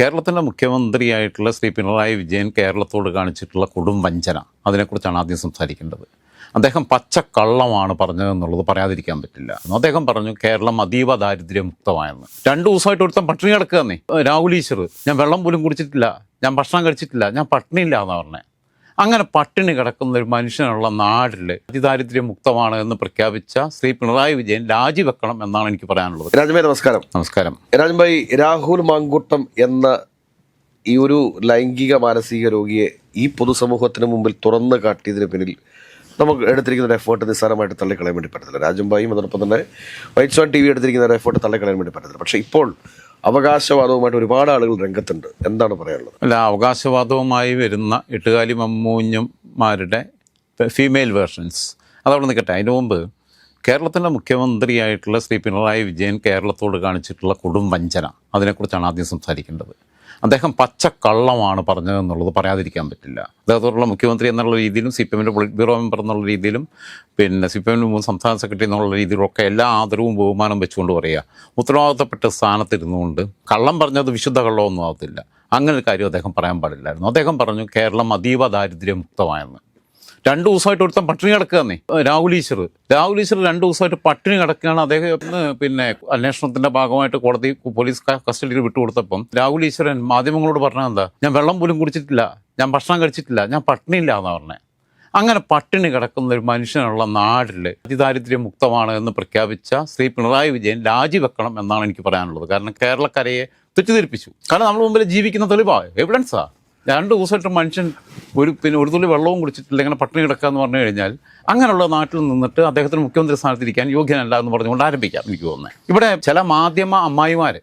കേരളത്തിന്റെ മുഖ്യമന്ത്രിയായിട്ടുള്ള ശ്രീ പിണറായി വിജയൻ കേരളത്തോട് കാണിച്ചിട്ടുള്ള കൊടും വഞ്ചന. അതിനെക്കുറിച്ചാണ് ആദ്യം സംസാരിക്കേണ്ടത്. അദ്ദേഹം പച്ചക്കള്ളമാണ് പറഞ്ഞതെന്നുള്ളത് പറയാതിരിക്കാൻ പറ്റില്ല. അദ്ദേഹം പറഞ്ഞു കേരളം അതീവ ദാരിദ്ര്യമുക്തമായെന്ന്. രണ്ടു ദിവസമായിട്ട് ഒരുത്തം പട്ടിണി കിടക്കുകയെന്നേ. രാഹുൽ ഈശ്വർ ഞാൻ വെള്ളം പോലും കുടിച്ചിട്ടില്ല. ഞാൻ ഭക്ഷണം കഴിച്ചിട്ടില്ല. ഞാൻ പട്ടിണിയില്ല എന്നാണ് പറഞ്ഞത് അങ്ങനെ പട്ടിണി കിടക്കുന്ന ഒരു മനുഷ്യനുള്ള നാടിൽ അതിദാരിദ്ര്യം മുക്തമാണ് എന്ന് പ്രഖ്യാപിച്ച ശ്രീ പിണറായി വിജയൻ രാജിവെക്കണം എന്നാണ് എനിക്ക് പറയാനുള്ളത്. രാജുഭായി നമസ്കാരം. നമസ്കാരം. രാജുഭായി രാഹുൽ മാങ്കൂട്ടം എന്ന ഈ ഒരു ലൈംഗിക മാനസിക രോഗിയെ ഈ പൊതുസമൂഹത്തിന് മുമ്പിൽ തുറന്നു കാട്ടിയതിന് പിന്നിൽ നമുക്ക് എടുത്തിരിക്കുന്ന ഒരു എഫേർട്ട് നിസ്സാരമായിട്ട് തള്ളിക്കളയാൻ വേണ്ടി പറ്റത്തില്ല. രാജുഭായും അതോടൊപ്പം തന്നെ വൈറ്റ് സോൺ ടി വി എടുത്തിരിക്കുന്ന ഒരു എഫേർട്ട് തള്ളിക്കളയാൻ വേണ്ടി പറ്റത്തില്ല. പക്ഷേ ഇപ്പോൾ അവകാശവാദവുമായിട്ട് ഒരുപാട് ആളുകൾ രംഗത്തുണ്ട്. എന്താണ് പറയാനുള്ളത്? അല്ല അവകാശവാദവുമായി വരുന്ന എട്ടുകാലി മമ്മൂഞ്ഞന്മാരുടെ ഫീമെയിൽ വേർഷൻസ് അതവിടെ നിൽക്കട്ടെ. അതിന് മുമ്പ് കേരളത്തിന്റെ മുഖ്യമന്ത്രിയായിട്ടുള്ള ശ്രീ പിണറായി വിജയൻ കേരളത്തോട് കാണിച്ചിട്ടുള്ള കൊടും വഞ്ചന. അതിനെക്കുറിച്ചാണ് ആദ്യം സംസാരിക്കേണ്ടത്. അദ്ദേഹം പച്ച പച്ചക്കള്ളമാണ് പറഞ്ഞതെന്നുള്ളത് പറയാതിരിക്കാൻ പറ്റില്ല. അദ്ദേഹത്തോടുള്ള മുഖ്യമന്ത്രി എന്നുള്ള രീതിയിലും സി പി എമ്മിന്റെ പൊളിറ്റ് ബ്യൂറോ മെമ്പർ എന്നുള്ള രീതിയിലും പിന്നെ സി പി എമ്മിന്റെ മുൻ സംസ്ഥാന സെക്രട്ടറി എന്നുള്ള രീതിയിലൊക്കെ എല്ലാ ആദരവും ബഹുമാനം വെച്ചുകൊണ്ട് പറയുക. ഉത്തരവാദിത്തപ്പെട്ട സ്ഥാനത്തിരുന്നുകൊണ്ട് കള്ളം പറഞ്ഞത് വിശുദ്ധ കള്ളമൊന്നും ആകത്തില്ല അങ്ങനെ ഒരു കാര്യം അദ്ദേഹം പറയാൻ പാടില്ലായിരുന്നു. അദ്ദേഹം പറഞ്ഞു കേരളം അതീവ ദാരിദ്ര്യമുക്തമായെന്ന്. രണ്ടു ദിവസമായിട്ട് ഒരുത്തം പട്ടിണി കിടക്കുകയെന്നേ. രാഹുൽ ഈശ്വർ. രാഹുൽ ഈശ്വർ രണ്ടു ദിവസമായിട്ട് പട്ടിണി കിടക്കുകയാണ്. അദ്ദേഹം പിന്നെ അന്വേഷണത്തിന്റെ ഭാഗമായിട്ട് കോടതി പോലീസ് കസ്റ്റഡിയിൽ വിട്ടുകൊടുത്തപ്പം രാഹുൽ ഈശ്വരൻ മാധ്യമങ്ങളോട് പറഞ്ഞത് എന്താ? ഞാൻ വെള്ളം പോലും കുടിച്ചിട്ടില്ല. ഞാൻ ഭക്ഷണം കഴിച്ചിട്ടില്ല. ഞാൻ പട്ടിണിയില്ല എന്നാ പറഞ്ഞത് അങ്ങനെ പട്ടിണി കിടക്കുന്ന ഒരു മനുഷ്യനുള്ള നാടിൽ അതിദാരിദ്ര്യം മുക്തമാണ് എന്ന് പ്രഖ്യാപിച്ച ശ്രീ പിണറായി വിജയൻ രാജിവെക്കണം എന്നാണ് എനിക്ക് പറയാനുള്ളത്. കാരണം കേരളക്കരയെ തെറ്റിദ്ധരിപ്പിച്ചു. കാരണം നമ്മൾ മുമ്പിൽ ജീവിക്കുന്ന തെളിവാണ് എവിഡൻസാ രണ്ട് ദിവസമായിട്ട് മനുഷ്യൻ ഒരു പിന്നെ ഒരു തുള്ളി വെള്ളവും കുടിച്ചിട്ടില്ല ഇങ്ങനെ പട്ടിണി കിടക്കുക എന്ന് പറഞ്ഞു കഴിഞ്ഞാൽ അങ്ങനെയുള്ള നാട്ടിൽ നിന്നിട്ട് അദ്ദേഹത്തിന് മുഖ്യമന്ത്രി സ്ഥാനത്തിരിക്കാൻ യോഗ്യനല്ല എന്ന് പറഞ്ഞുകൊണ്ട് ആരംഭിക്കാം എനിക്ക് തോന്നുന്നത്. ഇവിടെ ചില മാധ്യമ അമ്മായിമാർ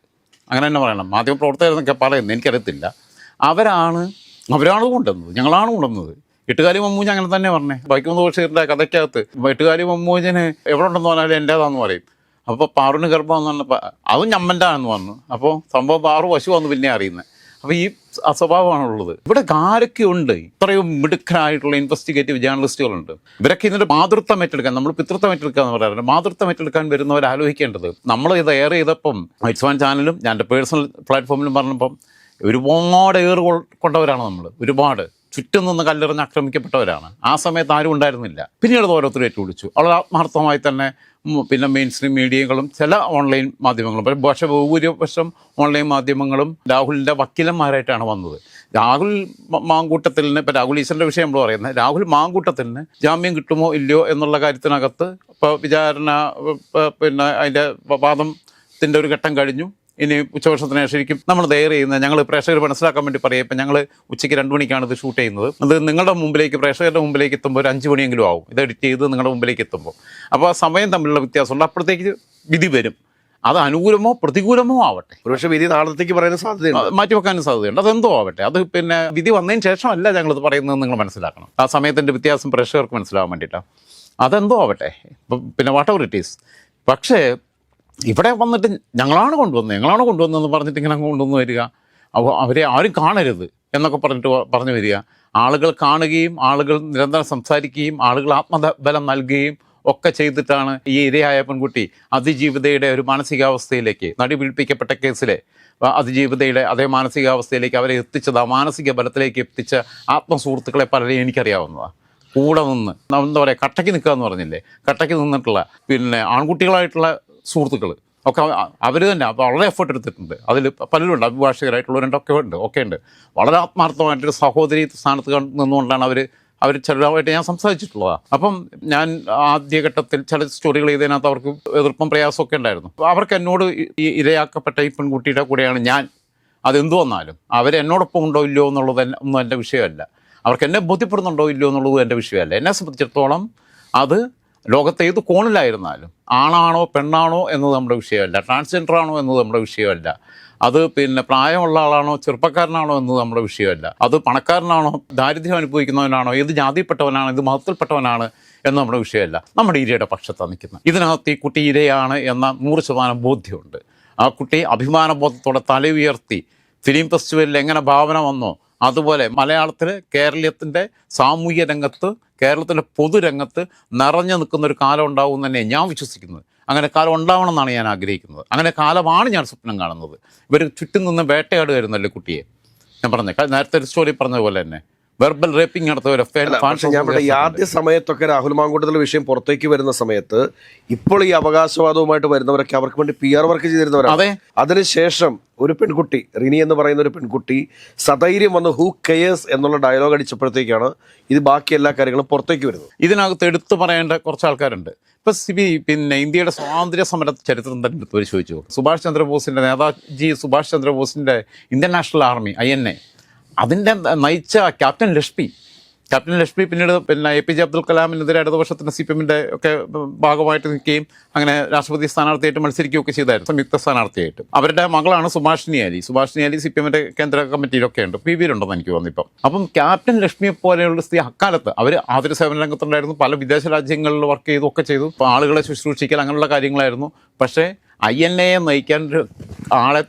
അങ്ങനെ തന്നെ പറയണം മാധ്യമ പ്രവർത്തകരെന്നൊക്കെ പറയുന്നത് എനിക്കറിയത്തില്ല. അവരാണ് അവരാണ് കൊണ്ടുവന്നത് ഞങ്ങളാണ് കൊണ്ടുവന്നത്. എട്ടുകാലി മമ്മൂജ് അങ്ങനെ തന്നെ പറഞ്ഞേ. വൈക്കം ബഷീറിന്റെ കഥയ്ക്കകത്ത് എട്ടുകാലി മമ്മൂജിന് എവിടെ ഉണ്ടെന്ന് പറഞ്ഞാലും എന്റേതാന്ന് പറയും. അപ്പോൾ പാറുവിന് ഗർഭം എന്ന് പറഞ്ഞപ്പോൾ അതും ഞമ്മന്റെ ആണെന്ന് പറഞ്ഞു. അപ്പോൾ സംഭവം പാറു പശു വന്ന് പിന്നെ അറിയുന്നത്. അപ്പോൾ ഈ അസ്വഭാവമാണുള്ളത്. ഇവിടെ ആരൊക്കെ ഉണ്ട് ഇത്രയും മിടുക്കനായിട്ടുള്ള ഇൻവെസ്റ്റിഗേറ്റീവ് ജേർണലിസ്റ്റുകളുണ്ട് ഇവരൊക്കെ ഇതിന്റെ മാതൃത്വം ഏറ്റെടുക്കാൻ നമ്മൾ പിതൃത്വം ഏറ്റെടുക്കുക എന്ന് പറയാറുണ്ട് മാതൃത്വം ഏറ്റെടുക്കാൻ വരുന്നവർ ആലോചിക്കേണ്ടത്. നമ്മൾ ഇത് എയർ ചെയ്തപ്പം ഐറ്റ്സ് വൺ ചാനലും ഞാൻ എന്റെ പേഴ്സണൽ പ്ലാറ്റ്ഫോമിലും പറഞ്ഞപ്പം ഒരുപാട് ഏറ് കൊണ്ടവരാണ് നമ്മൾ ഒരുപാട്. ചുറ്റും നിന്ന് കല്ലെറിഞ്ഞ് ആക്രമിക്കപ്പെട്ടവരാണ്. ആ സമയത്ത് ആരും ഉണ്ടായിരുന്നില്ല. പിന്നീട് ഓരോരുത്തർ ഏറ്റുപിടിച്ചു. വളരെ ആത്മാർത്ഥമായി തന്നെ പിന്നെ മെയിൻ സ്ട്രീം മീഡിയകളും ചില ഓൺലൈൻ മാധ്യമങ്ങളും പക്ഷേ പക്ഷേ ഭൂരിപക്ഷം ഓൺലൈൻ മാധ്യമങ്ങളും രാഹുലിന്റെ വക്കീലന്മാരായിട്ടാണ് വന്നത്. രാഹുൽ മ- മാങ്കൂട്ടത്തിന് ഇപ്പം രാഹുൽ ഈശ്വരന്റെ വിഷയം നമ്മൾ പറയുന്നത്. രാഹുൽ മാങ്കൂട്ടത്തിന് ജാമ്യം കിട്ടുമോ ഇല്ലയോ എന്നുള്ള കാര്യത്തിനകത്ത് ഇപ്പോൾ വിചാരണ പിന്നെ അതിന്റെ വാദത്തിന്റെ ഒരു ഘട്ടം കഴിഞ്ഞു. ഇനി ഉച്ചഭക്ഷണത്തിന് ശരിക്കും നമ്മൾ ദയർ ചെയ്യുന്നത് ഞങ്ങൾ പ്രേക്ഷകർ മനസ്സിലാക്കാൻ വേണ്ടി പറയാം. ഇപ്പം ഞങ്ങൾ ഉച്ചയ്ക്ക് രണ്ട് മണിക്കാണ് ഇത് ഷൂട്ട് ചെയ്യുന്നത്. അത് നിങ്ങളുടെ മുമ്പിലേക്ക് പ്രേക്ഷകരുടെ മുമ്പിലേക്ക് എത്തുമ്പോൾ ഒരു അഞ്ച് മണിയെങ്കിലും ആവും. ഇത് എഡിറ്റ് ചെയ്ത് നിങ്ങളുടെ മുമ്പിലേക്ക് എത്തുമ്പോൾ. അപ്പോൾ ആ സമയം തമ്മിലുള്ള വ്യത്യാസമുണ്ട്. അപ്പോഴത്തേക്ക് വിധി വരും. അത് അനുകൂലമോ പ്രതികൂലമോ ആവട്ടെ. ഒരുപക്ഷെ വിധി നാളത്തേക്ക് പറയാൻ സാധ്യതയുണ്ട്. മാറ്റി വെക്കാനും സാധ്യതയുണ്ട്. അതെന്തോ ആവട്ടെ. അത് പിന്നെ വിധി വന്നതിന് ശേഷമല്ല ഞങ്ങളിത് പറയുന്നത് നിങ്ങൾ മനസ്സിലാക്കണം. ആ സമയത്തിന്റെ വ്യത്യാസം പ്രേക്ഷകർക്ക് മനസ്സിലാവാൻ വേണ്ടിയിട്ടാണ്. അതെന്തോ ആവട്ടെ. പിന്നെ വാട്ട് എവർ ഇറ്റ് ഈസ് പക്ഷേ ഇവിടെ വന്നിട്ട് ഞങ്ങളാണ് കൊണ്ടുവന്നത്. ഞങ്ങളാണ് കൊണ്ടുവന്നതെന്ന് പറഞ്ഞിട്ട് ഇങ്ങനെ കൊണ്ടുവന്ന് വരിക. അപ്പോൾ അവരെ ആരും കാണരുത് എന്നൊക്കെ പറഞ്ഞിട്ട് പറഞ്ഞു വരിക. ആളുകൾ കാണുകയും ആളുകൾ നിരന്തരം സംസാരിക്കുകയും ആളുകൾ ആത്മബലം നൽകുകയും ഒക്കെ ചെയ്തിട്ടാണ് ഈ ഇരയായ പെൺകുട്ടി അതിജീവിതയുടെ ഒരു മാനസികാവസ്ഥയിലേക്ക് നടി പീഡിപ്പിക്കപ്പെട്ട കേസിലെ അതിജീവിതയുടെ അതേ മാനസികാവസ്ഥയിലേക്ക് അവരെ എത്തിച്ചത് ആ മാനസിക ബലത്തിലേക്ക് എത്തിച്ച ആത്മസുഹൃത്തുക്കളെ പലരെയും എനിക്കറിയാവുന്നതാണ് കൂടെ നിന്ന് എന്താ പറയുക കട്ടയ്ക്ക് നിൽക്കുക എന്ന് പറഞ്ഞില്ലേ? കട്ടയ്ക്ക് നിന്നിട്ടുള്ള പിന്നെ ആൺകുട്ടികളായിട്ടുള്ള സുഹൃത്തുക്കൾ ഒക്കെ അവർ തന്നെ വളരെ എഫേർട്ട് എടുത്തിട്ടുണ്ട്. അതിൽ പലരുണ്ട് അഭിഭാഷകരായിട്ടുള്ളവരുണ്ടൊക്കെ ഉണ്ട്. ഒക്കെ ഉണ്ട്. വളരെ ആത്മാർത്ഥമായിട്ടൊരു സഹോദരി സ്ഥാനത്ത് കണ്ട് നിന്നുകൊണ്ടാണ് അവർ അവർ ചിലരുമായിട്ട് ഞാൻ സംസാരിച്ചിട്ടുള്ളതാണ് അപ്പം ഞാൻ ആദ്യഘട്ടത്തിൽ ചില സ്റ്റോറികൾ ചെയ്തതിനകത്ത് അവർക്ക് എതിർപ്പും പ്രയാസമൊക്കെ ഉണ്ടായിരുന്നു. അവർക്ക് എന്നോട് ഈ- ഇരയാക്കപ്പെട്ട ഈ പെൺകുട്ടിയുടെ കൂടെയാണ് ഞാൻ. അതെന്തു വന്നാലും അവരെന്നോടൊപ്പം ഉണ്ടോ ഇല്ലയോ എന്നുള്ളത് എന്നെ- ഒന്നും എന്റെ വിഷയമല്ല. അവർക്ക് എന്നെ ബോധ്യപ്പെടുന്നുണ്ടോ ഇല്ലയോ എന്നുള്ളത് എന്റെ വിഷയമല്ല. എന്നെ സംബന്ധിച്ചിടത്തോളം അത് ലോകത്തെ ഏത് കോണിലായിരുന്നാലും ആണാണോ പെണ്ണാണോ എന്നത് നമ്മുടെ വിഷയമല്ല. ട്രാൻസ്ജെൻഡർ ആണോ എന്നത് നമ്മുടെ വിഷയമല്ല. അത് പിന്നെ പ്രായമുള്ള ആളാണോ ചെറുപ്പക്കാരനാണോ എന്നത് നമ്മുടെ വിഷയമല്ല. അത് പണക്കാരനാണോ ദാരിദ്ര്യം അനുഭവിക്കുന്നവനാണോ ഏത് ജാതിയിൽപ്പെട്ടവനാണ് ഏത് മതത്തിൽപ്പെട്ടവനാണ് എന്ന് നമ്മുടെ വിഷയമല്ല. നമ്മുടെ ഇരയുടെ പക്ഷത്താണ് നിൽക്കുന്നത്. ഇതിനകത്ത് ഈ കുട്ടി ഇരയാണ് എന്ന നൂറ് ശതമാനം ബോധ്യമുണ്ട്. ആ കുട്ടി അഭിമാനബോധത്തോടെ തല ഉയർത്തി ഫിലിം ഫെസ്റ്റിവലിൽ എങ്ങനെ ഭാവന വന്നോ അതുപോലെ മലയാളത്തിൽ കേരളീയത്തിന്റെ സാമൂഹ്യ രംഗത്ത് കേരളത്തിന്റെ പൊതുരംഗത്ത് നിറഞ്ഞു നിൽക്കുന്ന ഒരു കാലം ഉണ്ടാവും തന്നെ ഞാൻ വിശ്വസിക്കുന്നത്. അങ്ങനെ കാലം ഉണ്ടാവണം എന്നാണ് ഞാൻ ആഗ്രഹിക്കുന്നത്. അങ്ങനെ കാലമാണ് ഞാൻ സ്വപ്നം കാണുന്നത്. ഇവർ ചുറ്റും നിന്ന് വേട്ടയാടുമായിരുന്നല്ലോ കുട്ടിയെ. ഞാൻ പറഞ്ഞ നേരത്തെ ഒരു സ്റ്റോറി പറഞ്ഞ പോലെ തന്നെ. വെർബൽ റേപ്പിംഗ് നടത്തവരെ ഞാൻ ഈ ആദ്യ സമയത്തൊക്കെ രാഹുൽ മാങ്കൂട്ടത്തിലെ വിഷയം പുറത്തേക്ക് വരുന്ന സമയത്ത് ഇപ്പോൾ ഈ അവകാശവാദവുമായിട്ട് വരുന്നവരൊക്കെ അവർക്ക് വേണ്ടി പി ആർ വർക്ക് ചെയ്തിരുന്നവരാണ്. അതെ. അതിനുശേഷം ഒരു പെൺകുട്ടി റിനി എന്ന് പറയുന്ന ഒരു പെൺകുട്ടി സധൈര്യം വന്ന് ഹൂ കെയേഴ്സ് എന്നുള്ള ഡയലോഗ് അടിച്ചപ്പോഴത്തേക്കാണ് ഇത് ബാക്കി എല്ലാ കാര്യങ്ങളും പുറത്തേക്ക് വരുന്നത്. ഇതിനകത്ത് എടുത്തു പറയേണ്ട കുറച്ച് ആൾക്കാരുണ്ട്. ഇപ്പൊ സിബി പിന്നെ ഇന്ത്യയുടെ സ്വാതന്ത്ര്യ സമര ചരിത്രം തന്നെ പരിശോധിച്ചു. സുഭാഷ് ചന്ദ്രബോസിന്റെ Netaji Subhash ചന്ദ്രബോസിന്റെ Indian National Army I N A അതിന്റെ നയിച്ച ക്യാപ്റ്റൻ ലക്ഷ്മി ക്യാപ്റ്റൻ ലക്ഷ്മി പിന്നീട് പിന്നെ എ പി ജെ അബ്ദുൽ കലാമിനെതിരെ ഇടതുപക്ഷത്തിന് സി പി എമ്മിന്റെ ഒക്കെ ഭാഗമായിട്ട് നിൽക്കുകയും അങ്ങനെ രാഷ്ട്രപതി സ്ഥാനാർത്ഥിയായിട്ട് മത്സരിക്കുകയൊക്കെ ചെയ്തായിരുന്നു സംയുക്ത സ്ഥാനാർത്ഥിയായിട്ട്. അവരുടെ മകളാണ് സുഭാഷിനി അലി സുഭാഷിനി അലി സി പി എമ്മിന്റെ കേന്ദ്ര കമ്മിറ്റിയിലൊക്കെ ഉണ്ട്. പി വിയിലുണ്ടെന്ന് എനിക്ക് തോന്നിപ്പം അപ്പം ക്യാപ്റ്റൻ ലക്ഷ്മിയെ പോലെയുള്ള സ്ത്രീ അക്കാലത്ത് അവർ ആതുര സേവന രംഗത്തുണ്ടായിരുന്നു. പല വിദേശ രാജ്യങ്ങളിൽ വർക്ക് ചെയ്തു ഒക്കെ ചെയ്തു. ആളുകളെ ശുശ്രൂഷിക്കൽ അങ്ങനെയുള്ള കാര്യങ്ങളായിരുന്നു. പക്ഷേ ഐ എൻ എയെ നയിക്കാൻ ഒരു ആളെ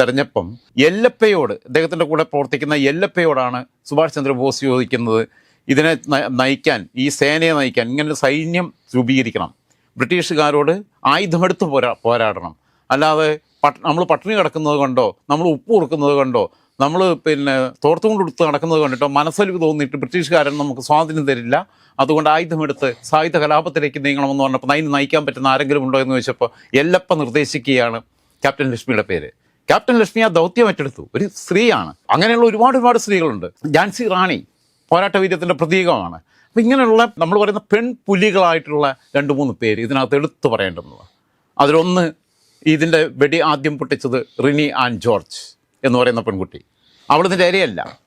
തെരഞ്ഞപ്പം എല്ലപ്പയോട് അദ്ദേഹത്തിന്റെ കൂടെ പ്രവർത്തിക്കുന്ന എല്ലപ്പയോടാണ് സുഭാഷ് ചന്ദ്രബോസ് ചോദിക്കുന്നത് ഇതിനെ നയിക്കാൻ ഈ സേനയെ നയിക്കാൻ ഇങ്ങനെ സൈന്യം രൂപീകരിക്കണം. ബ്രിട്ടീഷുകാരോട് ആയുധമെടുത്ത് പോരാ പോരാടണം. അല്ലാതെ പട്ട് നമ്മൾ പട്ടിണി കിടക്കുന്നത് കണ്ടോ നമ്മൾ ഉപ്പ് കൊടുക്കുന്നത് കണ്ടോ നമ്മൾ പിന്നെ തോർത്തുകൊണ്ട് കൊടുത്ത് നടക്കുന്നത് കണ്ടിട്ടോ മനസ്സിൽ തോന്നിയിട്ട് ബ്രിട്ടീഷുകാരൻ നമുക്ക് സ്വാതന്ത്ര്യം തരില്ല. അതുകൊണ്ട് ആയുധമെടുത്ത് സായുധ കലാപത്തിലേക്ക് നീങ്ങണമെന്ന് പറഞ്ഞപ്പോൾ അതിന് നയിക്കാൻ പറ്റുന്ന ആരെങ്കിലും ഉണ്ടോ എന്ന് ചോദിച്ചപ്പോൾ എല്ലപ്പ നിർദ്ദേശിക്കുകയാണ് ക്യാപ്റ്റൻ ലക്ഷ്മിയുടെ പേര്. ക്യാപ്റ്റൻ ലക്ഷ്മി ആ ദൗത്യം ഏറ്റെടുത്തു. ഒരു സ്ത്രീയാണ്. അങ്ങനെയുള്ള ഒരുപാട് ഒരുപാട് സ്ത്രീകളുണ്ട്. ജാൻസി റാണി പോരാട്ട വീര്യത്തിന്റെ പ്രതീകമാണ്. അപ്പം ഇങ്ങനെയുള്ള നമ്മൾ പറയുന്ന പെൺപുലികളായിട്ടുള്ള രണ്ട് മൂന്ന് പേര് ഇതിനകത്ത് എടുത്തു പറയേണ്ടതാണ് അതിലൊന്ന് ഇതിന്റെ വെടി ആദ്യം പൊട്ടിച്ചത് റിനി ആൻഡ് ജോർജ് എന്ന് പറയുന്ന പെൺകുട്ടി. അവളിതിന്റെ ഇരയല്ല.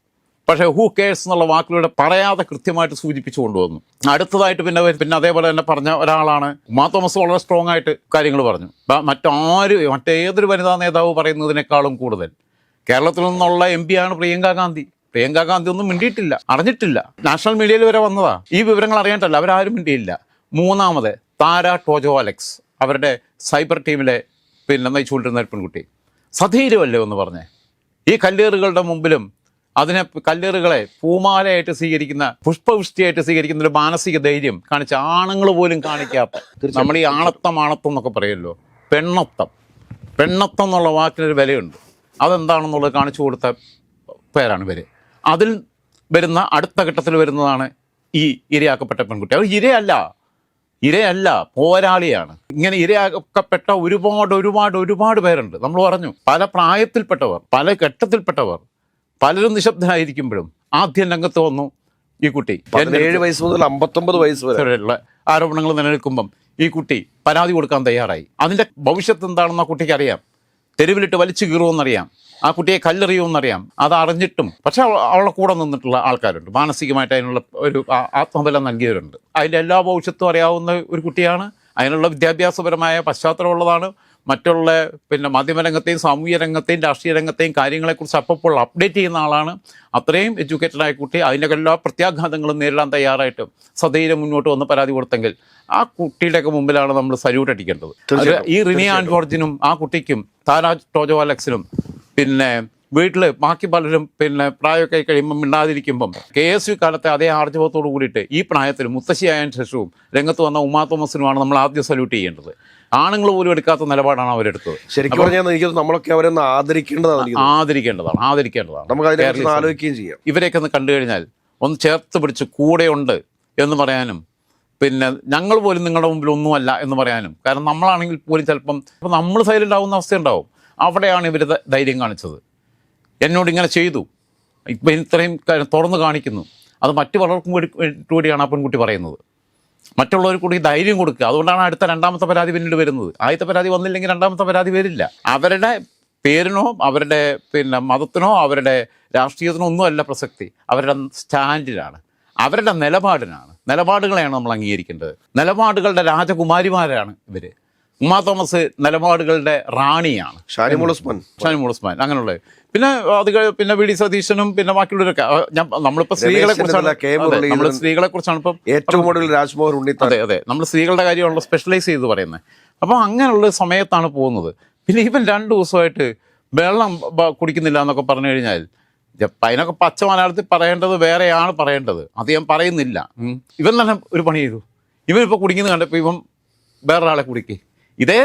പക്ഷേ ഹൂ കേഴ്സ് എന്നുള്ള വാക്കിലൂടെ പറയാതെ കൃത്യമായിട്ട് സൂചിപ്പിച്ചു കൊണ്ടുവന്നു. അടുത്തതായിട്ട് പിന്നെ പിന്നെ അതേപോലെ തന്നെ പറഞ്ഞ ഒരാളാണ്. ഉമാ തോമസ് വളരെ സ്ട്രോങ് ആയിട്ട് കാര്യങ്ങൾ പറഞ്ഞു. മറ്റാരും മറ്റേതൊരു വനിതാ നേതാവ് പറയുന്നതിനേക്കാളും കൂടുതൽ. കേരളത്തിൽ നിന്നുള്ള എം ആണ് പ്രിയങ്ക ഗാന്ധി. പ്രിയങ്ക ഗാന്ധി ഒന്നും മിണ്ടിയിട്ടില്ല അറിഞ്ഞിട്ടില്ല. നാഷണൽ മീഡിയയിൽ വരെ വന്നതാ. ഈ വിവരങ്ങൾ അറിയാണ്ടല്ല അവരാരും മിണ്ടിയില്ല. മൂന്നാമത് താര ടോജോ അലക്സ് അവരുടെ സൈബർ ടീമിലെ പിന്നെ നയിച്ചുകൊണ്ടിരുന്ന ഒരു പെൺകുട്ടി. സധീരമല്ലേ എന്ന് പറഞ്ഞേ. ഈ കല്ലേറുകളുടെ മുമ്പിലും അതിനെ കല്ലേറുകളെ പൂമാലയായിട്ട് സ്വീകരിക്കുന്ന പുഷ്പവൃഷ്ടിയായിട്ട് സ്വീകരിക്കുന്ന ഒരു മാനസിക ധൈര്യം കാണിച്ച ആണുങ്ങൾ പോലും കാണിക്കാത്ത. നമ്മൾ ഈ ആണത്തം ആണത്തം എന്നൊക്കെ പറയുമല്ലോ. പെണ്ണത്തം. പെണ്ണത്തം എന്നുള്ള വാക്കിനൊരു വിലയുണ്ട്. അതെന്താണെന്നുള്ളത് കാണിച്ചു കൊടുത്ത പേരാണ് ഇവർ. അതിൽ വരുന്ന അടുത്ത ഘട്ടത്തിൽ വരുന്നതാണ് ഈ ഇരയാക്കപ്പെട്ട പെൺകുട്ടി. അത് ഇരയല്ല. ഇരയല്ല. പോരാളിയാണ്. ഇങ്ങനെ ഇരയാക്കപ്പെട്ട ഒരുപാട് ഒരുപാട് ഒരുപാട് പേരുണ്ട്. നമ്മൾ പറഞ്ഞു പല പ്രായത്തിൽപ്പെട്ടവർ പല ഘട്ടത്തിൽപ്പെട്ടവർ പലരും നിശബ്ദനായിരിക്കുമ്പോഴും ആദ്യം രംഗത്ത് വന്നു ഈ കുട്ടി. പതിനേഴ് വയസ്സ് മുതൽ അമ്പത്തൊമ്പത് വയസ്സ് വരെ. വരെയുള്ള ആരോപണങ്ങൾ നിലനിൽക്കുമ്പം ഈ കുട്ടി പരാതി കൊടുക്കാൻ തയ്യാറായി. അതിന്റെ ഭവിഷ്യത്ത് എന്താണെന്ന് ആ കുട്ടിക്ക് അറിയാം. തെരുവിലിട്ട് വലിച്ചു കീറുമെന്നറിയാം ആ കുട്ടിയെ കല്ലെറിയുമെന്നറിയാം. അത് അറിഞ്ഞിട്ടും പക്ഷെ അവളെ കൂടെ നിന്നിട്ടുള്ള ആൾക്കാരുണ്ട്. മാനസികമായിട്ട് അതിനുള്ള ഒരു ആത്മബലം നൽകിയവരുണ്ട്. അതിന്റെ എല്ലാ ഭവിഷ്യത്തും അറിയാവുന്ന ഒരു കുട്ടിയാണ്. അതിനുള്ള വിദ്യാഭ്യാസപരമായ പശ്ചാത്തലമുള്ളതാണ്. മറ്റുള്ള പിന്നെ മാധ്യമരംഗത്തെയും സാമൂഹ്യ രംഗത്തെയും രാഷ്ട്രീയ രംഗത്തെയും കാര്യങ്ങളെക്കുറിച്ച് അപ്പോൾ അപ്ഡേറ്റ് ചെയ്യുന്ന ആളാണ്. അത്രയും എഡ്യൂക്കേറ്റഡ് ആയ കുട്ടി. അതിന്റെ എല്ലാ പ്രത്യാഘാതങ്ങളും നേരിടാൻ തയ്യാറായിട്ടും സധൈര്യം മുന്നോട്ട് വന്ന് പരാതി കൊടുത്തെങ്കിൽ ആ കുട്ടിയുടെയൊക്കെ മുമ്പിലാണ് നമ്മൾ സല്യൂട്ട് അടിക്കേണ്ടത്. ഈ റിനിയാൻ ജോർജിനും ആ കുട്ടിക്കും താരാജ് ടോജോ അലക്സിനും പിന്നെ വീട്ടിൽ ബാക്കി പലരും പിന്നെ പ്രായമൊക്കെ കഴിയുമ്പം മിണ്ടാതിരിക്കുമ്പം കെ എസ് യു കാലത്തെ അതേ ആർജവത്തോട് കൂടിയിട്ട് ഈ പ്രായത്തിൽ മുത്തശ്ശിയായതിനു ശേഷവും രംഗത്ത് വന്ന ഉമാ തോമസിനുമാണ് നമ്മൾ ആദ്യം സല്യൂട്ട് ചെയ്യേണ്ടത്. ആണുങ്ങൾ പോലും എടുക്കാത്ത നിലപാടാണ് അവരെടുത്തത്. ശരിക്കും പറഞ്ഞാൽ എനിക്ക് നമ്മളൊക്കെ അവരെ ആദരിക്കേണ്ടതാണ് ആദരിക്കേണ്ടതാണ് ആദരിക്കേണ്ടതാണ്. നമുക്ക് ആലോചിക്കുകയും ചെയ്യാം. ഇവരെയൊക്കെ ഒന്ന് കണ്ടു കഴിഞ്ഞാൽ ഒന്ന് ചേർത്ത് പിടിച്ച് കൂടെയുണ്ട് എന്ന് പറയാനും പിന്നെ ഞങ്ങൾ പോലും നിങ്ങളുടെ മുമ്പിൽ ഒന്നുമല്ല എന്ന് പറയാനും. കാരണം നമ്മളാണെങ്കിൽ പോലും ചിലപ്പം നമ്മൾ സൈലന്റ് ആവുന്ന അവസ്ഥ ഉണ്ടാവും അവിടെയാണ് ഇവർ ധൈര്യം കാണിച്ചത്. എന്നോട് ഇങ്ങനെ ചെയ്തു. ഇപ്പം ഇത്രയും തുറന്നു കാണിക്കുന്നു. അത് മറ്റു പലർക്കും കൂടി കൂടിയാണ് ആ പെൺകുട്ടി പറയുന്നത്. മറ്റുള്ളവർ കൂടി ധൈര്യം കൊടുക്കുക. അതുകൊണ്ടാണ് അടുത്ത രണ്ടാമത്തെ പരാതി പിന്നീട് വരുന്നത്. ആദ്യത്തെ പരാതി വന്നില്ലെങ്കിൽ രണ്ടാമത്തെ പരാതി വരില്ല. അവരുടെ പേരിനോ അവരുടെ പിന്നെ മതത്തിനോ അവരുടെ രാഷ്ട്രീയത്തിനോ ഒന്നുമല്ല പ്രസക്തി. അവരുടെ സ്റ്റാൻഡിലാണ്. അവരുടെ നിലപാടിനാണ്. നിലപാടുകളെയാണ് നമ്മൾ അംഗീകരിക്കേണ്ടത്. നിലപാടുകളുടെ രാജകുമാരിമാരാണ് ഇവർ ഉമാ തോമസ് നിലപാടുകളുടെ റാണിയാണ്. ഷാനിമോൾ ഉസ്മാൻ ഷാനിമോൾ ഉസ്മാൻ അങ്ങനെയുള്ളത്. പിന്നെ അത് പിന്നെ വി ഡി സതീശനും പിന്നെ ബാക്കിയുള്ളവരൊക്കെ ഞാൻ നമ്മളിപ്പോ സ്ത്രീകളെ കുറിച്ചാണ്. നമ്മൾ സ്ത്രീകളെ കുറിച്ചാണ് ഇപ്പം ഏറ്റവും കൂടുതൽ രാജ്മോഹൻ ഉണ്ണി അതെ അതെ. നമ്മൾ സ്ത്രീകളുടെ കാര്യമാണല്ലോ സ്പെഷ്യലൈസ് ചെയ്ത് പറയുന്നത് അപ്പോൾ അങ്ങനെയുള്ള സമയത്താണ് പോകുന്നത്. പിന്നെ ഇവൻ രണ്ട് ദിവസമായിട്ട് വെള്ളം കുടിക്കുന്നില്ല എന്നൊക്കെ പറഞ്ഞു കഴിഞ്ഞാൽ അതിനൊക്കെ പച്ച മലയാളത്തിൽ പറയേണ്ടത് വേറെയാണ് പറയേണ്ടത്. അത് ഞാൻ പറയുന്നില്ല. ഇവൻ തന്നെ ഒരു പണി ചെയ്തു. ഇവൻ ഇപ്പോൾ കുടിക്കുന്നത് കണ്ടപ്പോൾ ഇവൻ വേറൊരാളെ കുടിക്കി. ഇതേ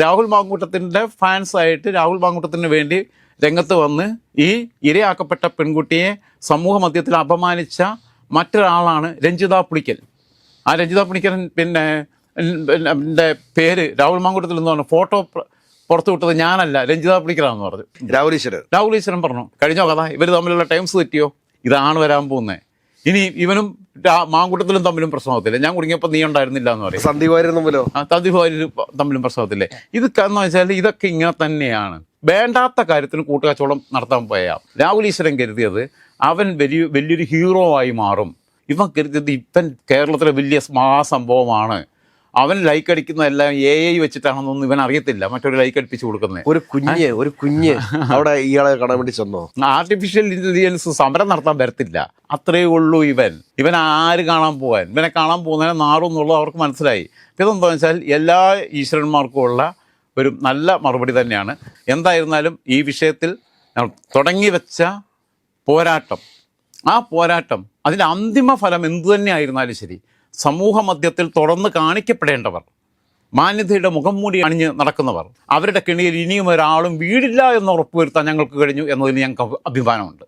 രാഹുൽ മാങ്കൂട്ടത്തിന്റെ ഫാൻസായിട്ട് രാഹുൽ മാങ്കൂട്ടത്തിന് വേണ്ടി രംഗത്ത് വന്ന് ഈ ഇരയാക്കപ്പെട്ട പെൺകുട്ടിയെ സമൂഹ മധ്യത്തിൽ അപമാനിച്ച മറ്റൊരാളാണ് രഞ്ജിത പുളിക്കൽ. ആ രഞ്ജിത പുളിക്കൽ പിന്നെ എന്റെ പേര് രാഹുൽ മാങ്കൂട്ടത്തിൽ എന്ന് പറഞ്ഞു ഫോട്ടോ പുറത്തു വിട്ടത് ഞാനല്ല രഞ്ജിത പുളിക്കലാണെന്ന് പറഞ്ഞു. രാഹുൽ ഈശ്വരൻ. രാഹുൽ ഈശ്വരൻ പറഞ്ഞു. കഴിഞ്ഞോ കഥ? ഇവർ തമ്മിലുള്ള ടൈംസ് തെറ്റിയോ ഇതാണ് വരാൻ പോകുന്നത് ഇനി ഇവനും മാങ്കൂട്ടത്തിലും തമ്മിലും പ്രശ്നമാകത്തില്ല ഞാൻ കുടുങ്ങിയപ്പോൾ നീ ഉണ്ടായിരുന്നില്ല എന്ന് പറയും. സന്ദീപ് വാര്യർ തമ്മിലോ? ആ, വാര്യർ തമ്മിലും പ്രശ്നമാകത്തില്ലേ ഇത് എന്ന് വെച്ചാൽ ഇതൊക്കെ ഇങ്ങനെ തന്നെയാണ്. വേണ്ടാത്ത കാര്യത്തിന് കൂട്ടുകച്ചവടം നടത്താൻ പോയാൽ രാഹുൽ ഈശ്വരൻ കരുതിയത് അവൻ വലിയ വലിയൊരു ഹീറോ ആയി മാറും. ഇവൻ കരുതിയത് ഇപ്പം കേരളത്തിലെ വലിയ മഹാസംഭവമാണ്. അവൻ ലൈക്ക് അടിക്കുന്നതെല്ലാം എ ഐ വെച്ചിട്ടാണെന്നൊന്നും ഇവൻ അറിയത്തില്ല. മറ്റൊരു ലൈക്ക് അടിപ്പിച്ച് കൊടുക്കുന്നത് ഒരു കുഞ്ഞ് ഒരു കുഞ്ഞ് അവിടെ ഇയാളെ കാണാൻ വേണ്ടി ചെന്നോ? ആർട്ടിഫിഷ്യൽ ഇന്റലിജൻസ് സമരം നടത്താൻ വരത്തില്ല. അത്രയേ ഉള്ളൂ ഇവൻ. ഇവൻ ആര് കാണാൻ പോകാൻ ഇവനെ കാണാൻ പോകുന്നതിനെ നാറും എന്നുള്ളത് അവർക്ക് മനസ്സിലായി. ഇതെന്താണെന്ന് വെച്ചാൽ എല്ലാ ഈശ്വരന്മാർക്കും ഉള്ള ഒരു നല്ല മറുപടി തന്നെയാണ്. എന്തായിരുന്നാലും ഈ വിഷയത്തിൽ തുടങ്ങി വെച്ച പോരാട്ടം. ആ പോരാട്ടം അതിന്റെ അന്തിമ ഫലം എന്തു തന്നെ ആയിരുന്നാലും ശരി സമൂഹ മധ്യത്തിൽ തുറന്ന് കാണിക്കപ്പെടേണ്ടവർ മാന്യതയുടെ മുഖം മൂടി അണിഞ്ഞ് നടക്കുന്നവർ അവരുടെ കെണിയിൽ ഇനിയും ഒരാളും വീടില്ല എന്ന് ഉറപ്പുവരുത്താൻ ഞങ്ങൾക്ക് കഴിഞ്ഞു എന്നതിന് ഞങ്ങൾക്ക് അഭിമാനമുണ്ട്.